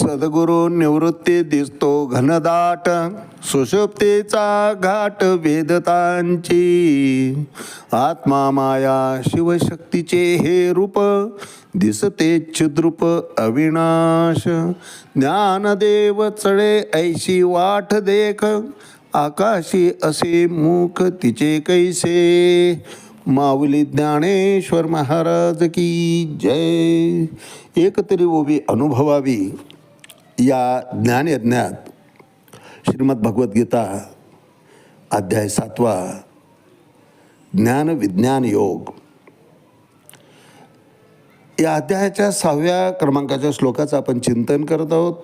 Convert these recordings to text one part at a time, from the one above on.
सद्गुरु निवृत्ती दिसतो घनदाट सुषुप्तीचा घाट वेदतांची. आत्मा माया शिवशक्तीचे हे रूप दिसते छिद्रूप अविनाश. ज्ञानदेव चढे ऐशी वाट देख आकाशी असे मुख तिचे कैसे. माऊली ज्ञानेश्वर महाराज की जय. एकतरी ओवी अनुभवावी. या ज्ञानयज्ञात श्रीमद भगवद्गीता अध्याय सातवा ज्ञान विज्ञान योग. या अध्यायाच्या सहाव्या क्रमांकाच्या श्लोकाचं आपण चिंतन करत आहोत.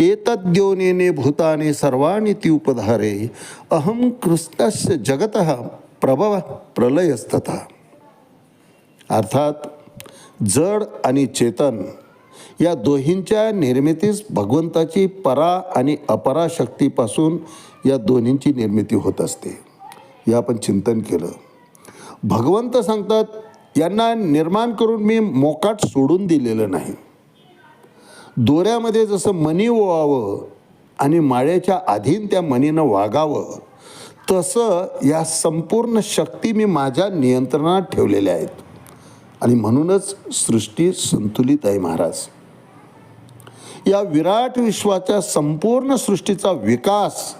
एतद्योनेने भूताने सर्वाणी ती उपधारे अहम कृष्णस्य जगत प्रभव प्रलयस्तथा. अर्थात जड आणि चेतन या दोहींच्या निर्मितीस भगवंताची परा आणि अपरा शक्तीपासून या दोन्हींची निर्मिती होत असते. हे आपण चिंतन केलं. भगवंत सांगतात यांना निर्माण करून मी मोकाट सोडून दिलेलं नाही. दोऱ्यामध्ये जसं मणी ओवावं आणि माळ्याच्या अधीन त्या मनीनं वागावं तसं या संपूर्ण शक्ती मी माझ्या नियंत्रणात ठेवलेल्या आहेत. आणि म्हणूनच सृष्टी संतुलित आहे महाराज. या विराट विश्वाच्या संपूर्ण सृष्टीचा विकास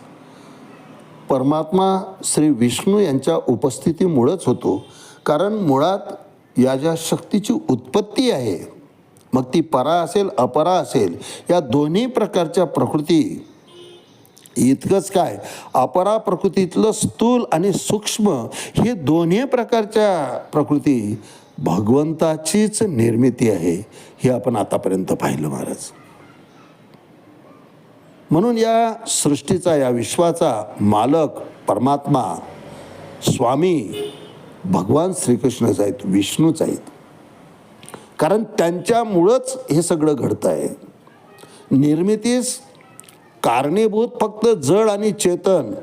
परमात्मा श्री विष्णू यांच्या उपस्थितीमुळंच होतो. कारण मुळात या ज्या शक्तीची उत्पत्ती आहे मग ती परा असेल अपरा असेल या दोन्ही प्रकारच्या प्रकृती इतकंच काय? अपरा प्रकृतीतलं स्थूल आणि सूक्ष्म हे दोन्ही प्रकारच्या प्रकृती भगवंताचीच निर्मिती आहे हे आपण आतापर्यंत पाहिलं महाराज. म्हणून या सृष्टीचा या विश्वाचा मालक परमात्मा स्वामी भगवान श्रीकृष्णच आहेत विष्णूच आहेत. कारण त्यांच्यामुळंच हे सगळं घडतं आहे निर्मितीस कारणीभूत फक्त जड आणि चेतन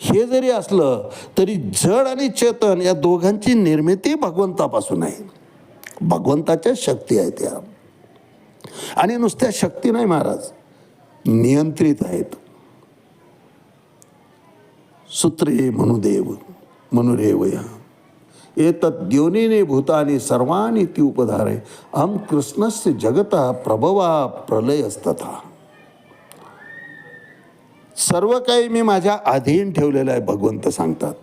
हे जरी असलं तरी जड आणि चेतन या दोघांची निर्मिती भगवंतापासून आहे. भगवंताच्या शक्ती आहेत या. आणि नुसत्या शक्ती नाही महाराज नियंत्रित आहेत. सूत्रे मनुदेव मनुरेवया एतत् द्योनीने भूतानी सर्वानी ती उपधारे अहम कृष्णस्य जगता प्रभवा प्रलयस्तथा. सर्व काही मी माझ्या अधीन ठेवलेलं आहे भगवंत सांगतात.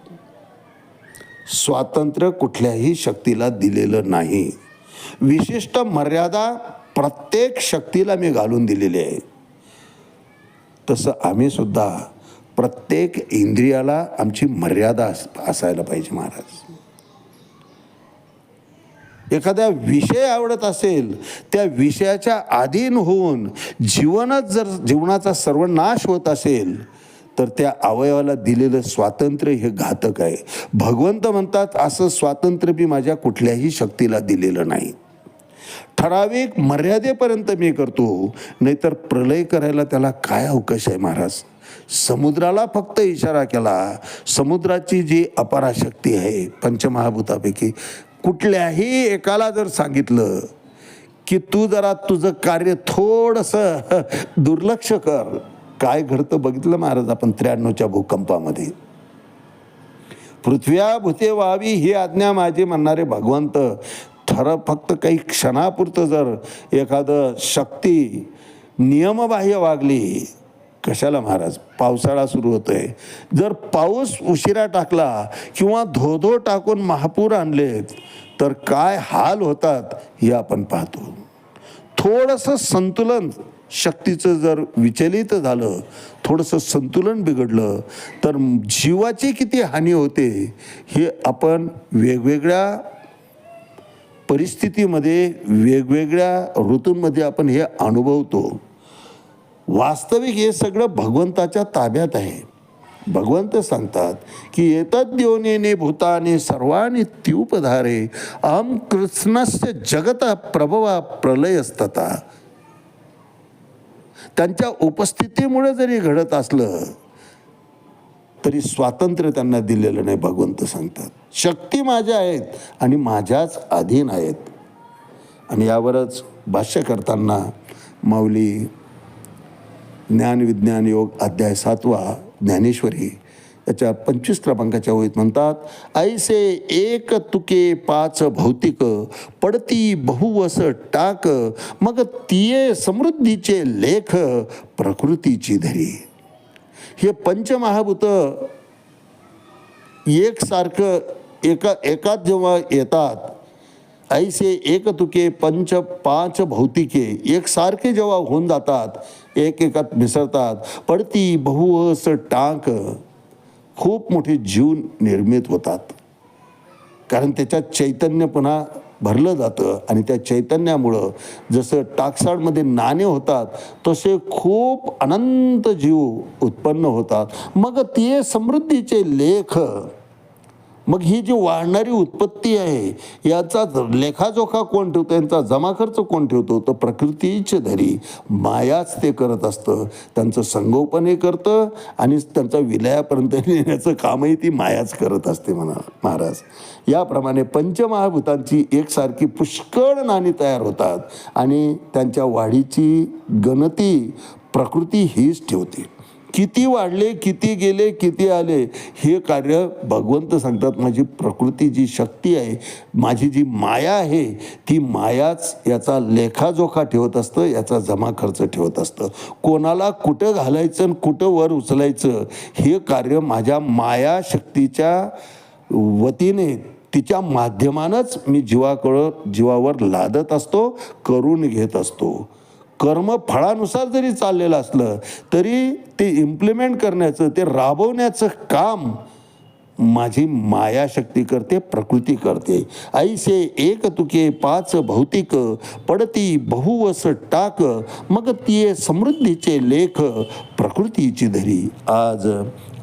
स्वातंत्र्य कुठल्याही शक्तीला दिलेलं नाही. विशिष्ट मर्यादा प्रत्येक शक्तीला मी घालून दिलेली आहे. तसं आम्ही सुद्धा प्रत्येक इंद्रियाला आमची मर्यादा अस असायला पाहिजे महाराज. एखाद्या विषय आवडत असेल त्या विषयाच्या अधीन होऊन जीवनच जर जीवनाचा सर्वनाश होत असेल तर त्या अवयवाला दिलेलं स्वातंत्र्य हे घातक आहे. भगवंत म्हणतात असं स्वातंत्र्य मी माझ्या कुठल्याही शक्तीला दिलेलं नाही. ठराविक मर्यादेपर्यंत मी करतो नाहीतर प्रलय करायला त्याला काय अवकाश आहे महाराज? समुद्राला फक्त इशारा केला समुद्राची जी अपराशक्ती आहे पंचमहाभूतापैकी कुठल्याही एकाला जर सांगितलं की तू जरा तुझं कार्य थोडंसं दुर्लक्ष कर. काय घडतं बघितलं महाराज आपण त्र्याण्णवच्या भूकंपामध्ये? पृथ्व्या भूते व्हावी ही आज्ञा माझी म्हणणारे भगवंत ठर फक्त काही क्षणापुरतं जर एखादं शक्ती नियमबाह्य वागली कशाला महाराज? पावसाळा सुरू होतो आहे जर पाऊस उशिरा टाकला किंवा धोधो टाकून महापूर आणलेत तर काय हाल होतात हे आपण पाहतो. थोडंसं संतुलन शक्तीचं जर विचलित झालं थोडंसं संतुलन बिघडलं तर जीवाची किती हानी होते हे आपण वेगवेगळ्या परिस्थितीमध्ये वेगवेगळ्या ऋतूंमध्ये आपण हे अनुभवतो. वास्तविक हे सगळं भगवंताच्या ताब्यात आहे. भगवंत सांगतात की येतात योनेने भूताने सर्वांनी त्युपधारे अहम कृष्णस्य जगता प्रभवा प्रलयस्तता त्यांच्या उपस्थितीमुळे जरी घडत असलं तरी स्वातंत्र्य त्यांना दिलेलं नाही भगवंत सांगतात. शक्ती माझ्या आहेत आणि माझ्याच अधीन आहेत. आणि यावरच भाष्य करताना माऊली ज्ञान विज्ञान योग अध्याय सातवा ज्ञानेश्वरी याच्या पंचवीस क्रमांकाच्या ओळीत म्हणतात ऐसे एक तुके पाच भौतिक पडती बहुवस टाक मग तिये समृद्धीचे लेख प्रकृतीची धरी. हे पंचमहाभूत एकसारखं एका एकात जेव्हा येतात ऐसे एक तुके पंच पाच भौतिके एकसारखे जेव्हा होऊन जातात एक एकात मिसळतात. पडती बहुअस टाक खूप मोठे जीव निर्मित होतात. कारण त्याच्यात चैतन्य पुन्हा भरलं जातं आणि त्या चैतन्यामुळं जसं टाकसाळमध्ये नाणे होतात तसे खूप अनंत जीव उत्पन्न होतात. मग ते समृद्धीचे लेख मग ही जी वाढणारी उत्पत्ती आहे याचा लेखाजोखा कोण ठेवतो यांचा जमा खर्च कोण ठेवतो तर प्रकृतीचे धरी मायाच ते करत असतं. त्यांचं संगोपनही करतं आणि त्यांचा विलयापर्यंत नेण्याचं कामही ती मायाच करत असते म्हणा महाराज. याप्रमाणे पंचमहाभूतांची एकसारखी पुष्कळ नाणी तयार होतात आणि त्यांच्या वाढीची गणती प्रकृती हीच ठेवते. किती वाढले किती गेले किती आले हे कार्य भगवंत सांगतात. माझी प्रकृती जी शक्ती आहे माझी जी माया आहे ती मायाच याचा लेखाजोखा ठेवत असतं याचा जमा खर्च ठेवत असतं. कोणाला कुठं घालायचं आणि कुठं वर उचलायचं हे कार्य माझ्या माया शक्तीच्या वतीने तिच्या माध्यमानंच मी जीवाकडं जीवावर लादत असतो करून घेत असतो. कर्म फळानुसार जरी चाललेलं असलं तरी ते इम्प्लिमेंट करण्याचं ते राबवण्याचं काम माझी मायाशक्ती करते प्रकृती करते. ऐसे एक तुके पाच भौतिक पडती बहुवस टाक मग ती समृद्धीचे लेख प्रकृतीची धरी. आज